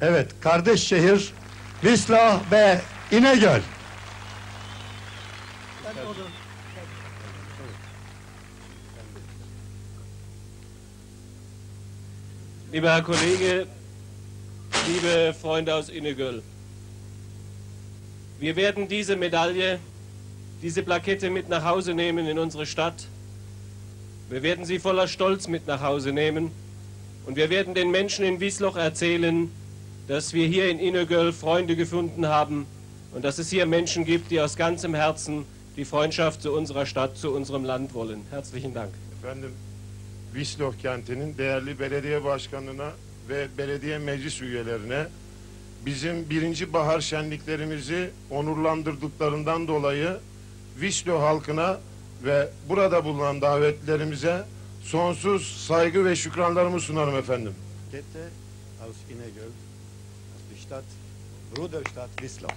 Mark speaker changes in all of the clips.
Speaker 1: Evet, kardeş şehir Visla ve İnegöl.
Speaker 2: Lieber Herr Kollege, liebe Freunde aus Innegöl, wir werden diese Medaille, diese Plakette mit nach Hause nehmen in unsere Stadt. Wir werden sie voller Stolz mit nach Hause nehmen und wir werden den Menschen in Wiesloch erzählen, dass wir hier in Innegöl Freunde gefunden haben und dass es hier Menschen gibt, die aus ganzem Herzen die Freundschaft zu unserer Stadt, zu unserem Land wollen. Herzlichen Dank.
Speaker 3: Efendim, Visloh kentinin değerli belediye başkanına ve belediye meclis üyelerine bizim birinci bahar şenliklerimizi onurlandırdıklarından dolayı Visloh halkına ve burada bulunan davetlilerimize sonsuz saygı ve şükranlarımı sunarım efendim.
Speaker 1: Kette aus Inegöl, der Stadt, Bruderstadt Wisla.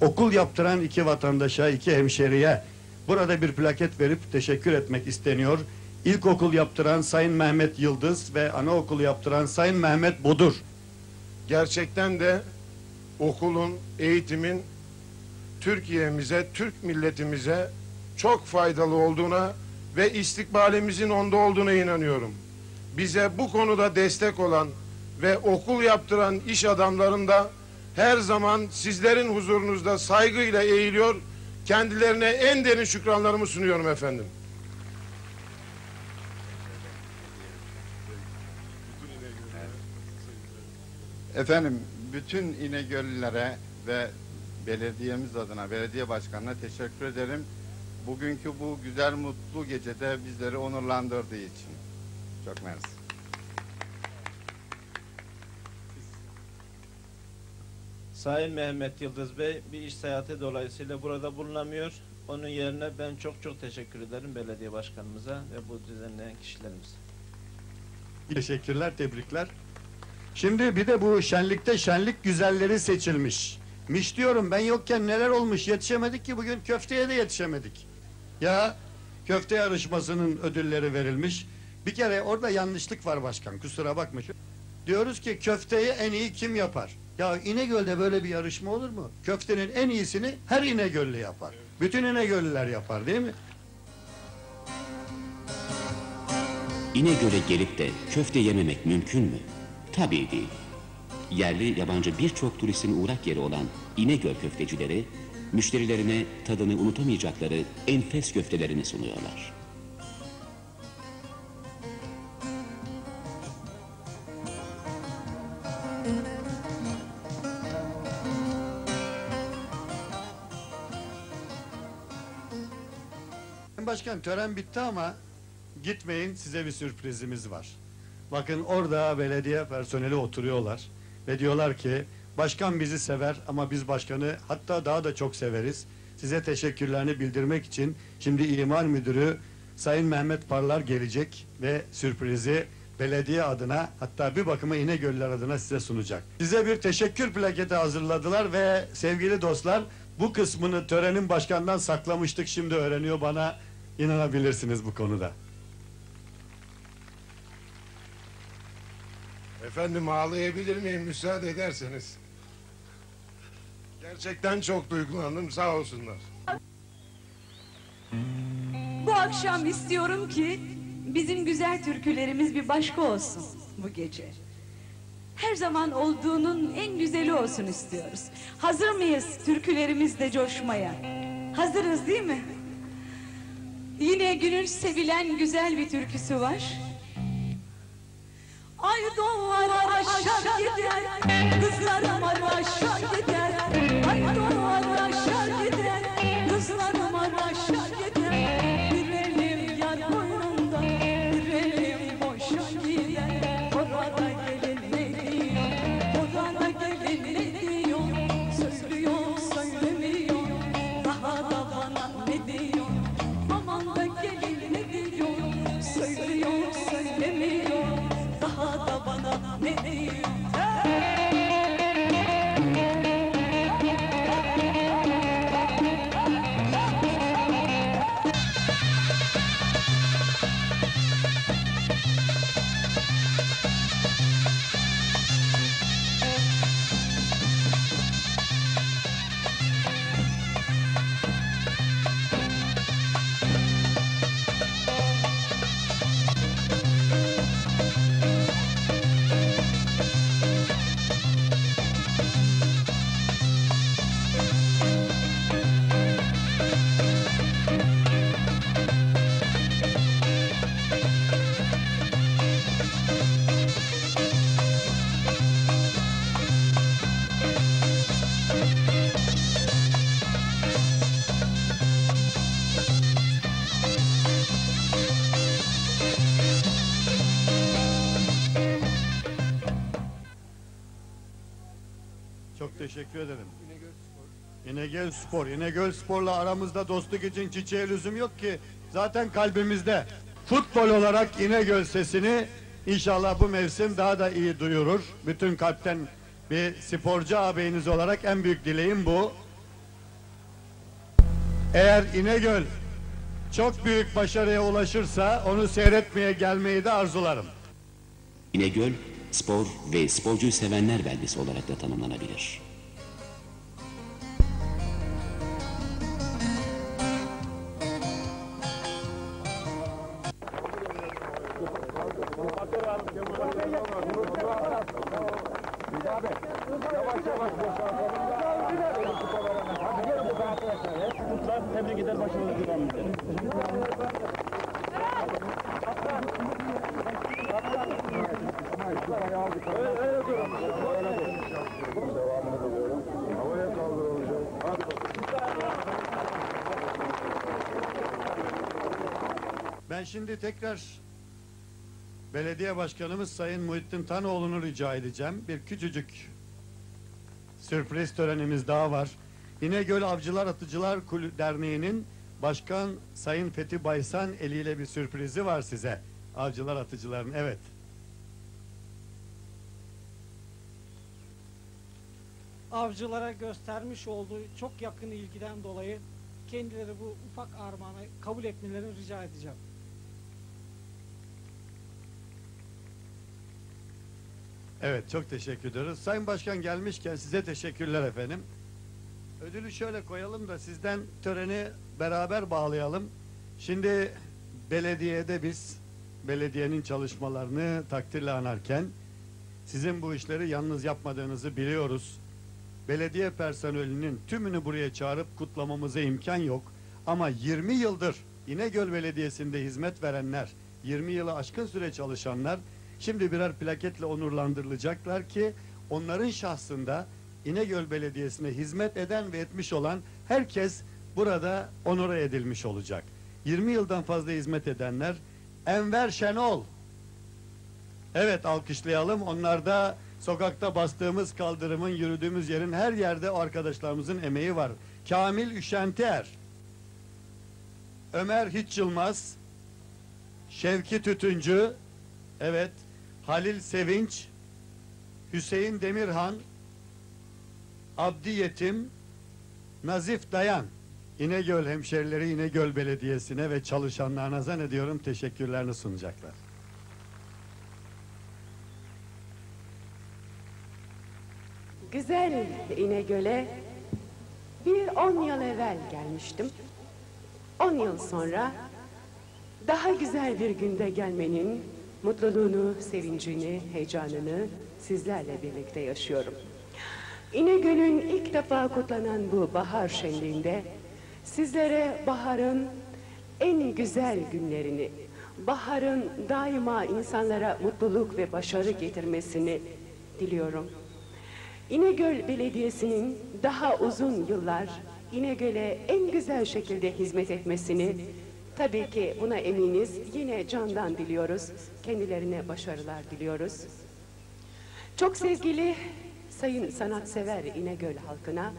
Speaker 1: Okul yaptıran iki vatandaşa, iki hemşeriye burada bir plaket verip teşekkür etmek isteniyor. İlkokul yaptıran Sayın Mehmet Yıldız ve anaokulu yaptıran Sayın Mehmet Bodur.
Speaker 3: Gerçekten de okulun, eğitimin Türkiye'mize, Türk milletimize çok faydalı olduğuna ve istikbalimizin onda olduğuna inanıyorum. Bize bu konuda destek olan ve okul yaptıran iş adamların da her zaman sizlerin huzurunuzda saygıyla eğiliyor. Kendilerine en derin şükranlarımı sunuyorum efendim.
Speaker 4: Efendim bütün İnegöllülere ve belediyemiz adına, belediye başkanına teşekkür ederim. Bugünkü bu güzel mutlu gecede bizleri onurlandırdığı için. Çok mersi.
Speaker 5: Sayın Mehmet Yıldız Bey bir iş seyahati dolayısıyla burada bulunamıyor. Onun yerine ben çok çok teşekkür ederim belediye başkanımıza ve bu düzenleyen kişilerimize.
Speaker 1: Teşekkürler, tebrikler. Şimdi bir de bu şenlikte şenlik güzelleri seçilmiş. Miş diyorum ben yokken neler olmuş yetişemedik ki bugün köfteye de yetişemedik. Ya köfte yarışmasının ödülleri verilmiş. Bir kere orada yanlışlık var başkan kusura bakma. Diyoruz ki köfteyi en iyi kim yapar? Ya İnegöl'de böyle bir yarışma olur mu? Köftenin en iyisini her İnegöllü yapar. Bütün İnegöllüler yapar değil mi?
Speaker 6: İnegöl'e gelip de köfte yememek mümkün mü? Tabii değil. Yerli yabancı birçok turistin uğrak yeri olan İnegöl köftecileri, müşterilerine tadını unutamayacakları enfes köftelerini sunuyorlar.
Speaker 1: Başkan tören bitti ama gitmeyin size bir sürprizimiz var. Bakın orada belediye personeli oturuyorlar ve diyorlar ki başkan bizi sever ama biz başkanı hatta daha da çok severiz. Size teşekkürlerini bildirmek için şimdi imar müdürü Sayın Mehmet Parlar gelecek ve sürprizi belediye adına hatta bir bakıma İnegöller adına size sunacak. Size bir teşekkür plaketi hazırladılar ve sevgili dostlar bu kısmını törenin başkandan saklamıştık şimdi öğreniyor bana inanabilirsiniz bu konuda.
Speaker 3: Efendim ağlayabilir miyim müsaade ederseniz? Gerçekten çok duygulandım sağ olsunlar.
Speaker 7: Bu akşam istiyorum ki bizim güzel türkülerimiz bir başka olsun bu gece. Her zaman olduğunun en güzeli olsun istiyoruz. Hazır mıyız türkülerimizle coşmaya? Hazırız değil mi? Yine günün sevilen güzel bir türküsü var. Ay doğar aşağı gider, kızlarım aşağı gider.
Speaker 1: İnegöl Spor. İnegöl Spor'la aramızda dostluk için çiçeğe lüzum yok ki. Zaten kalbimizde. Futbol olarak İnegöl sesini inşallah bu mevsim daha da iyi duyurur. Bütün kalpten bir sporcu ağabeyiniz olarak en büyük dileğim bu. Eğer İnegöl çok büyük başarıya ulaşırsa onu seyretmeye gelmeyi de arzularım.
Speaker 6: İnegöl, spor ve sporcuyu sevenler beldesi olarak da tanımlanabilir.
Speaker 1: Ben şimdi tekrar belediye başkanımız Sayın Muhittin Tanoğlu'nu rica edeceğim. Bir küçücük sürpriz törenimiz daha var. İnegöl Avcılar Atıcılar Kulü Derneği'nin başkan Sayın Fethi Baysan eliyle bir sürprizi var size. Avcılar Atıcıların evet.
Speaker 8: avcılara göstermiş olduğu çok yakın ilgiden dolayı kendileri bu ufak armağanı kabul etmelerini rica edeceğim.
Speaker 1: Evet çok teşekkür ediyoruz. Sayın Başkan gelmişken size teşekkürler efendim. Ödülü şöyle koyalım da sizden töreni beraber bağlayalım. Şimdi belediyede biz belediyenin çalışmalarını takdirle anarken sizin bu işleri yalnız yapmadığınızı biliyoruz. Belediye personelinin tümünü buraya çağırıp kutlamamıza imkan yok. Ama 20 yıldır İnegöl Belediyesi'nde hizmet verenler, 20 yılı aşkın süre çalışanlar şimdi birer plaketle onurlandırılacaklar ki onların şahsında İnegöl Belediyesi'ne hizmet eden ve etmiş olan herkes burada onura edilmiş olacak. 20 yıldan fazla hizmet edenler Enver Şenol Evet alkışlayalım. Onlar da sokakta bastığımız kaldırımın, yürüdüğümüz yerin her yerde o arkadaşlarımızın emeği var. Kamil Üşenter, Ömer Hiç Yılmaz, Şevki Tütüncü, evet, Halil Sevinç, Hüseyin Demirhan, Abdi Yetim, Nazif Dayan, İnegöl hemşerileri İnegöl Belediyesi'ne ve çalışanlarına zannediyorum teşekkürlerini sunacaklar.
Speaker 9: Güzel İnegöl'e bir on yıl evvel gelmiştim. On yıl sonra daha güzel bir günde gelmenin mutluluğunu, sevincini, heyecanını sizlerle birlikte yaşıyorum. İnegöl'ün ilk defa kutlanan bu bahar şenliğinde sizlere baharın en güzel günlerini, baharın daima insanlara mutluluk ve başarı getirmesini diliyorum. İnegöl Belediyesi'nin daha uzun yıllar İnegöl'e en güzel şekilde hizmet etmesini tabii ki buna eminiz. Yine candan diliyoruz. Kendilerine başarılar diliyoruz. Çok sevgili sayın sanatsever İnegöl halkına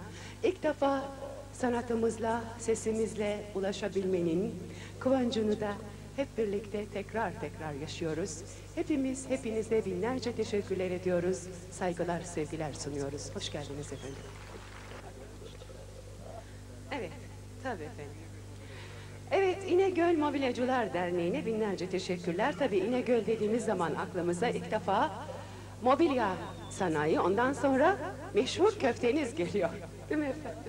Speaker 9: ilk defa sanatımızla, sesimizle ulaşabilmenin kıvancını da hep birlikte tekrar tekrar yaşıyoruz. Hepimiz hepinize binlerce teşekkürler ediyoruz. Saygılar, sevgiler sunuyoruz. Hoş geldiniz efendim. Evet, tabii efendim. İnegöl Mobilyacılar Derneği'ne binlerce teşekkürler. Tabii İnegöl dediğimiz zaman aklımıza ilk defa mobilya sanayi, ondan sonra meşhur köfteniz geliyor. Değil mi efendim?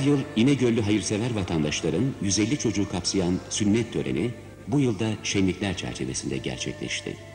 Speaker 6: Yıl İnegöllü hayırsever vatandaşların 150 çocuğu kapsayan sünnet töreni bu yılda şenlikler çerçevesinde gerçekleşti.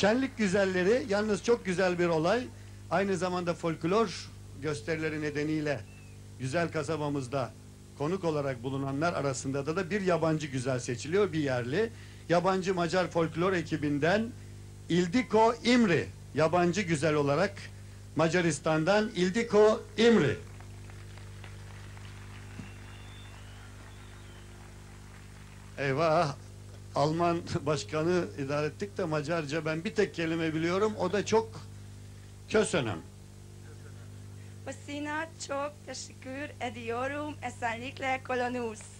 Speaker 1: Şenlik güzelleri yalnız çok güzel bir olay. Aynı zamanda folklor gösterileri nedeniyle güzel kasabamızda konuk olarak bulunanlar arasında da, da bir yabancı güzel seçiliyor, bir yerli. Yabancı Macar folklor ekibinden İldiko İmri, yabancı güzel olarak Macaristan'dan İldiko İmri. Eyvah, Alman başkanı idare ettik de Macarca ben bir tek kelime biliyorum. O da çok kösönüm.
Speaker 10: Basina çok teşekkür ediyorum. Esenlikle kolonuz.